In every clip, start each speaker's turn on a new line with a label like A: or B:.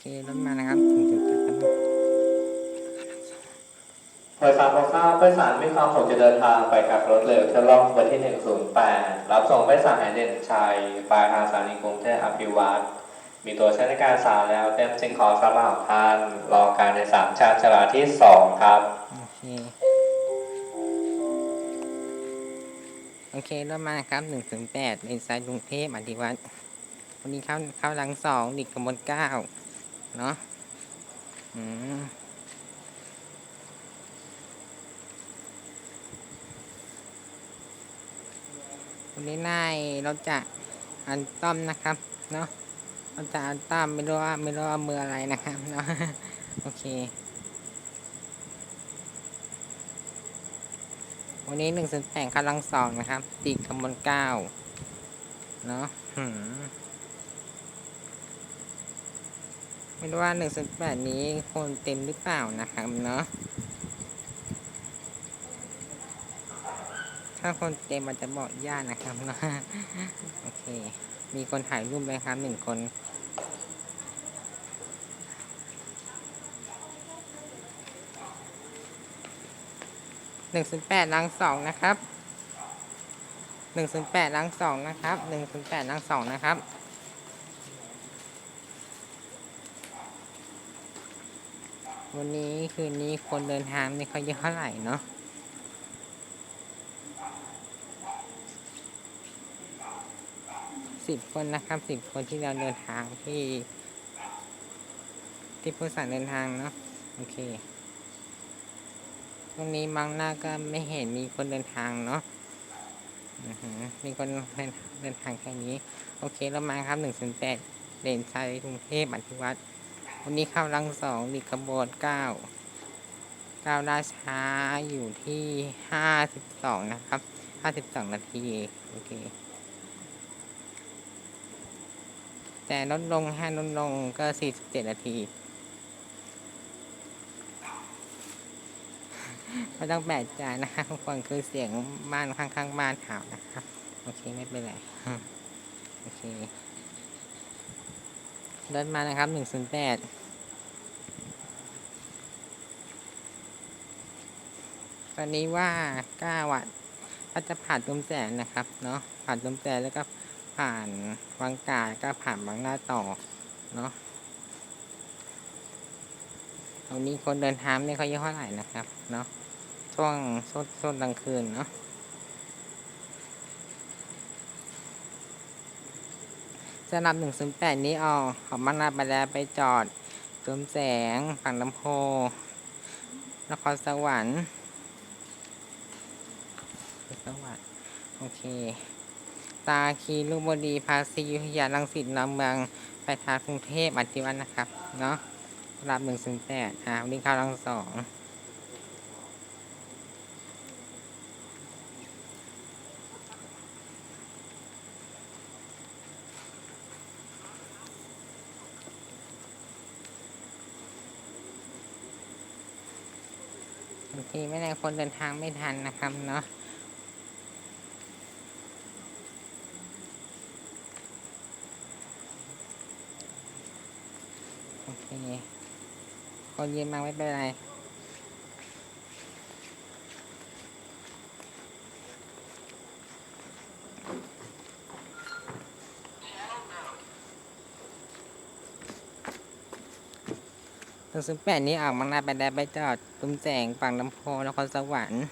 A: เครถมานะครับถึงจุดกลับกัน
B: โดยสารของข้าวผู้โดยสารมีความประสงค์จะเดินทางไปกับรถเร็วเที่ยวล่องวันที่ 108 รับส่งผู้โดยสารแห่งเด่นชัยปลายทางสถานีกรุงเทพอภิวัตรมีตัวใช้ในการสารแล้วเต็มสิ่งของสำหรับของท่านรอการในสามชาติชลาที่2ครับ
A: โอเคโอเครถมานะครับหนึ่งถึงแปดในสายกรุงเทพอธิวัตรวันนี้เข้าเข้าหลังสองดิกกำมลเก้า เนาะอืมวันนี้นายเราจะอันต้อมนะครับ เนาะเราจะอันต้อมไม่รู้ว่าไม่รู้ว่ามืออะไรนะครับเนาะโอเค วันนี้หนึ่งศูนย์แปดกำลังสองนะครับติดคำบนเก้าเนาะหืม ไม่รู้ว่าหนึ่งศูนย์แปดนี้คนเต็มหรือเปล่านะครับเนาะถ้าคนเต็มมันจะบอกยากนะครับเนาะโอเค มีคนถ่ายรูปไหมครับหนึ่งคนหนึ่งศูนย์แปดลังสองนะครับหนึ่งศูนย์แปดลังสองนะครับหนึ่งศูนย์แปดลังสองนะครับ วันนี้คืนนี้คนเดินทางไม่ค่อยเยอะเท่าไหร่เนาะสิบคนนะครับสิบคนที่เราเดินทางที่ ที่ผู้สั่งเดินทางเนาะโอเคตรงนี้มังหน้าก็ไม่เห็นมีคนเดินทางเนาะมีคนเดินเดินทางแค่นี้ โอเคเรามาครับหนึ่งศูนย์แปดเด่นชัยกรุงเทพอธิวัตร วันนี้เข้ารังสองดีขบวนเก้าเก้าราช้าอยู่ที่ห้าสิบสองนะครับห้าสิบสองนาที โอเค แต่ลดลงห้าลดลงก็สี่สิบเจ็ดนาทีไม่ต้องแปลกใจนะครับทุกคนคือเสียงบ้านข้างๆบ้านเห่านะครับ โอเค ไม่เป็นไร โอเค รถมานะครับหนึ่งศูนย์แปดตอนนี้ว่าก้าวัตต์ก็จะผ่านตุ้มแสนนะครับเนาะผ่านตุ้มแสนแล้วก็ผ่านวังกาก็ผ่านบางหน้าต่อเนาะตรงนี้คนเดินทางไม่ค่อยเยอะเท่าไหร่นะครับเนาะช่วงช่วงช่วงกลางคืนเนาะ สลับหนึ่งศูนย์แปดนี้ออกขอมานาไปแล้วไปจอดตุมแสงฝั่งลำโพงนครสวรรค์สวรรค์โอเค ตาคีลูกบดีภาษียุทธยาลังสิตน้ำเมืองไปทางกรุงเทพอธิวันนะครับ เนาะสำหรับหนึ่งศูนย์แปดอ่าวันนี้เข้าลังสอง บางทีไม่ได้คนเดินทางไม่ทันนะครับเนาะโอเคคนยืนมาไม่เป็นไร หนึ่งศูนย์แปดนี้ออกบางนาไปได้ไปจอดตุ้มแสงฝั่งลำโพงนครสวรรค์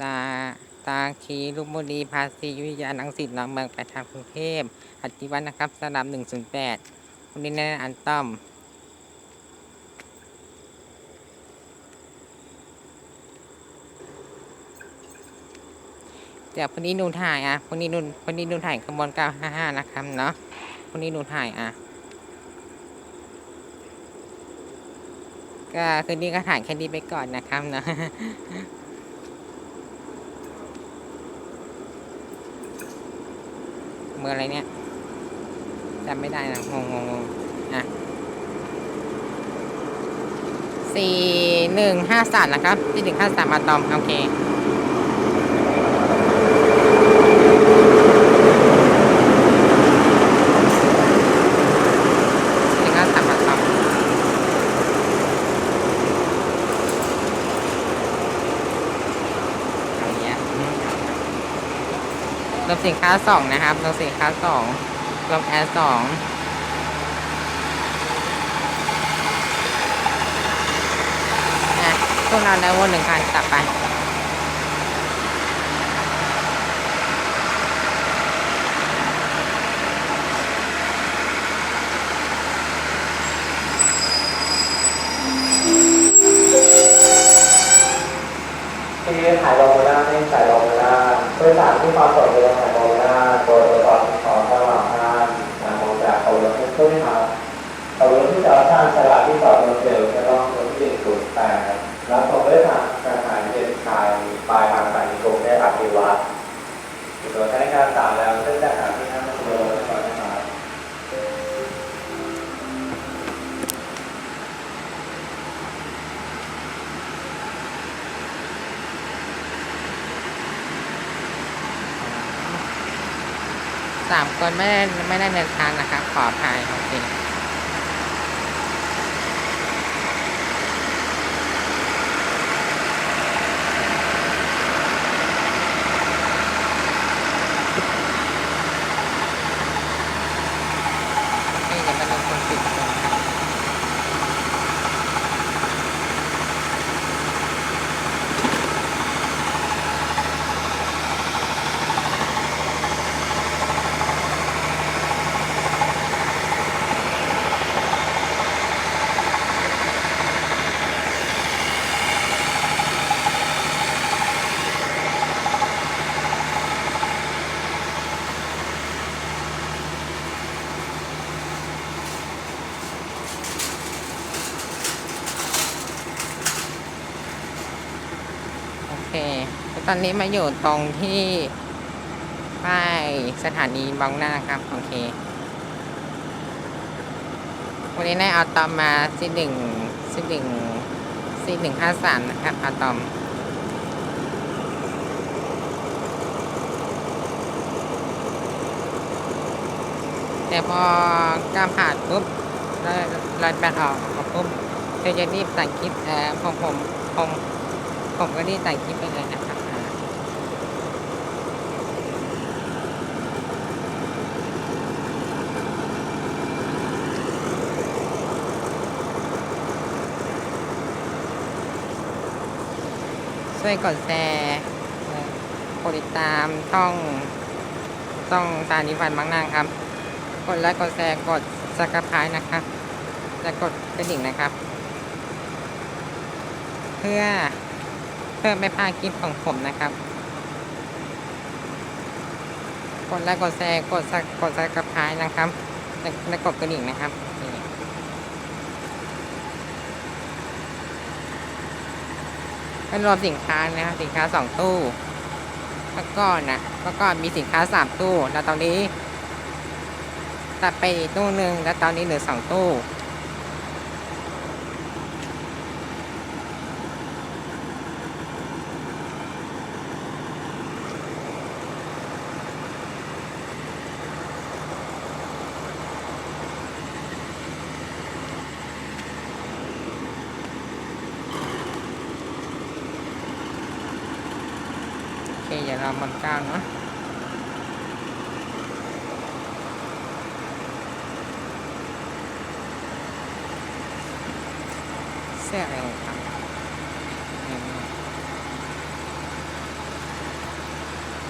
A: ตาตาคีลูกบุรีภาษียุยาลังสิตน้องเมืองไปทางกรุงเทพอัติวันนะครับสลับหนึ่งศูนย์แปดวันนี้แน่นอันต้อมเดี๋ยวพรุ่งนี้ดูถ่ายอะพรุ่งนี้ดูพรุ่งนี้ดูถ่ายขบวนเก้าห้าห้านะครับเนาะพรุ่งนี้ดูถ่ายอะ ก็คืนนี้ก็ถ่ายแค่นี้ไปก่อนนะครับเนาะเมื่ออะไรเนี่ยจำไม่ได้นะงงงงงอะสี่หนึ่งห้าสามนะครับที่หนึ่งห้าสามอะตอม โอเค รวมสินค้าสองนะครับรวมสินค้าสองรวมแอร์สองอะพวกเราได้วนหนึ่งคันกลับไป
B: ที่ขายโรโมนาให้ขายโรโมนาบริษัทที่ความสดเป็นขายโรโมนาโดยอุปกรณ์ของตลาดห้างนำมาจากเขารถที่ช่วยหาเขารถที่จะสร้างฉลาดที่สอดโมเดลจะต้องรถที่ศูนย์แปดรับส่งบริษัทการขายเด็นชายปลายทางสายกรุงเทพอภิวัตร อยู่ตัวใช้การสามแล้วซึ่งจะหาที่นั่งเรือก่อนนะครับ
A: สามคนไม่ได้ไม่ได้เดินทางนะครับ ขออภัยโอเคนี่จะเป็นคนสิบคนครับ โอเค ตอนนี้มาอยู่ตรงที่ป้ายสถานีบางหน้าครับ โอเค วันนี้ได้เอาตอมมาสิหนึ่งสิหนึ่งสิหนึ่งห้าสามนะครับเอาตอมแต่พอกล้ามผ่านปุ๊บแล้วเราแบตออกออกปุ๊บเธอจะรีบสั่งคลิปเอ่อของผมผมผมก็รีบสั่งคลิปไปเลยนะครับอ่า ช่วยกดแชร์กดติดตามช่องช่องตานิวันบางนางครับ กดไลค์กดแชร์กดสักพายนะครับและกดกระดิ่งนะครับ เพื่อเพื่อไม่พลาดคลิปของผมนะครับ กดไลค์กดแชร์กดสักกดสักพายนะครับและกดกระดิ่งนะครับ นี่เป็นรวมสินค้านะครับสินค้าสองตู้ แล้วก็นะแล้วก็มีสินค้าสามตู้ แล้วตอนนี้ตัดไปตู้หนึ่งแล้วตอนนี้เหลือสองตู้ โามันก้าวเนาะเสื้อะไรของเอืม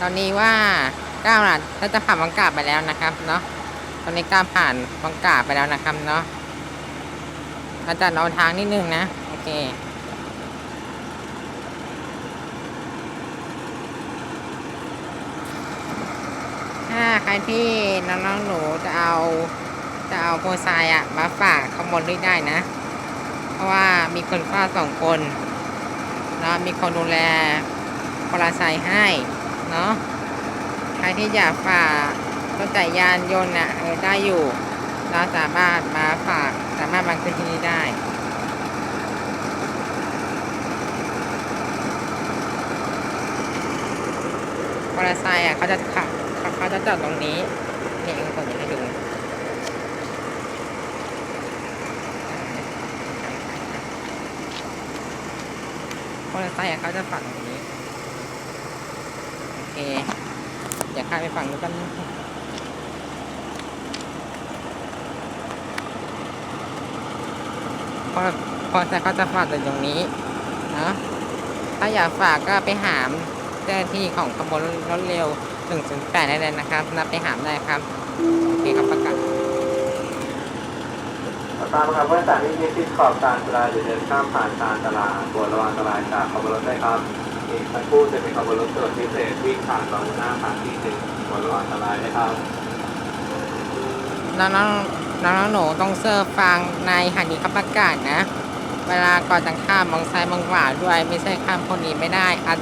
A: ตอนนี้ว่าก้าวน่ะเราจะผ่านวังกาบไปแล้วนะครับเนาะตอนนี้ก้าวผ่านวังกาบไปแล้วนะครับเนาะเราจะเอาทางนิดนึงนะ โอเค ถ้าใครที่น้องๆหนูจะเอา จะเอาโพไซอะมาฝากขางบวนด้วยได้นะ เพราะว่ามีคนเฝ้าสองคนแล้วมีคนดูแลปราศัยให้เนาะใครที่อยากฝากรถจักรยานยนต์น่ะเออได้อยู่ เราสามารถมาฝากสามารถมาขึ้นที่นี่ได้มอเตอร์ไซค์อะเขาจะขับ เขาจะจอดตรงนี้นี่เองผมจะให้ดูมอเตอร์ไซค์อะเขาจะฝังตรงนี้โอเคดี๋ยวข้ามไปฝั่งนู้นกันพอพอจะก็จะฝากตรงนี้เนาะถ้าอยากฝากก็ไปหามเจ้าที่ของขบวนรถเร็ว 108ได้เลยนะครับนับไปหามได้ครับโอเคครับประกาศ
B: ตามครับว่าสถานที่นี้ที่ขอบการจราจรเดินข้ามผ่านการจราควรระวังอันตรายจากขบวนรถได้วยครับอีกสักครู่จะมีขบวนรถตรวจพิเศษวิ่งผ่านตรงหน้าผ่านที่หนึ่งควรระวังอันตรายด้วยครับ
A: น้องน้องน้องน้องหนูต้องเซิร์ฟฟังในหันนี้เขาประกาศนะ เวลาก่อนจะข้ามมองซ้ายมองขวาด้วยไม่ใช่ข้ามคนนี้ไม่ได้อัน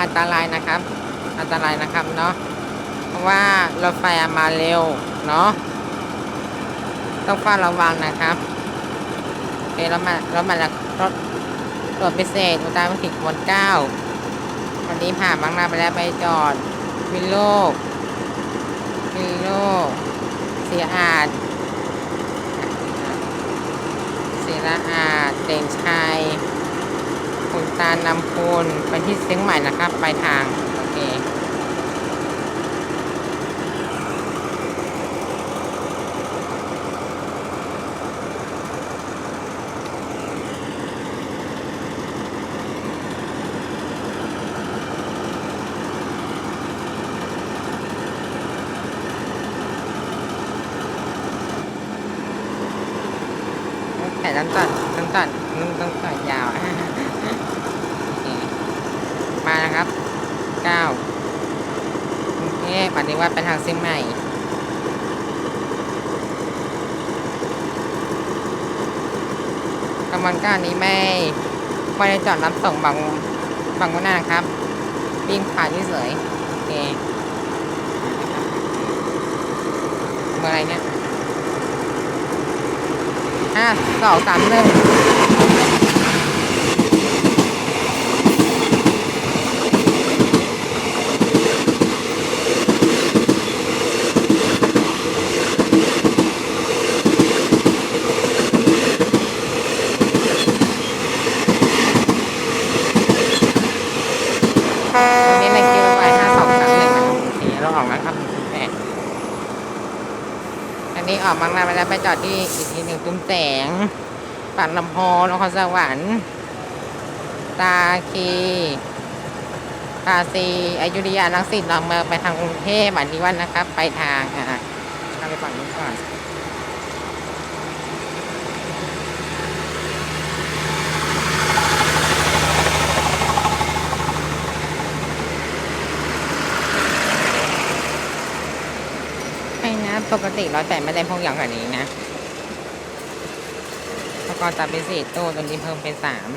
A: อันตรายนะครับ อันตรายนะครับเนาะเพราะว่ารถไฟมาเร็วเนาะต้องเฝ้าระวังนะครับโอเคแล้วมาแล้วมาแล้วรถตรวจพิเศษอุตสาหกรรมถิกบนเก้าวันนี้ผ่านบางนาไปแล้วไปจอดวิลโลกฮีโร่เสียอาดเสียละอาดเด่นชัยคุณตาลนำพูนไปที่เชียงใหม่นะครับปลายทาง โอเค แต่ต้องตัดต้องตัดต้องตัดยาวมานะครับเก้ากรุงเทพปฏิวัติไปทางเชียงใหม่กำลังการนี้ไม่ไม่ได้จอดรับส่งบางบางหน้าครับวิ่งผ่านเฉยๆโอเคเมื่อไรเนี่ย ห้าสองสามหนึ่งนี่ในคิวไปห้าสองสามหนึ่งโอเคเราออกแล้วครับหนึ่งแปด อันนี้อกบางนาไปแล้วไปจอดที่อีกทีหนึ่งตุ้มแสงปัดลำโพงนครสวรรค์ตาคีตาซีอายุทยาลังสิตลองเมืองไปทางกรุงเทพอันนี้วันนะครับ ไปทางอะข้าไปฝั่งนู้นก่อน ปกติเราแต่ไม่ได้พวกอย่างแบบนี้นะแล้วก็ตัดไปสี่ตู้ตัวนี้เพิ่มเป็นสาม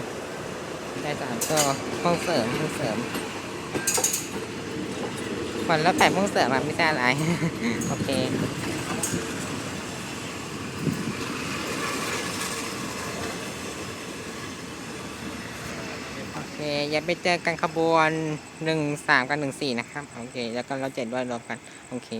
A: ได้สามตัวพวกเสริมพวกเสริมคนแล้วแต่พวกเสริมอะไม่ใช่อะไรโอเคโอเคอย่าไปเจอกันขบวนหนึ่งสามกับหนึ่งสี่นะครับ โอเค แล้วก็เราเจ็ดด้วยรวมกัน โอเค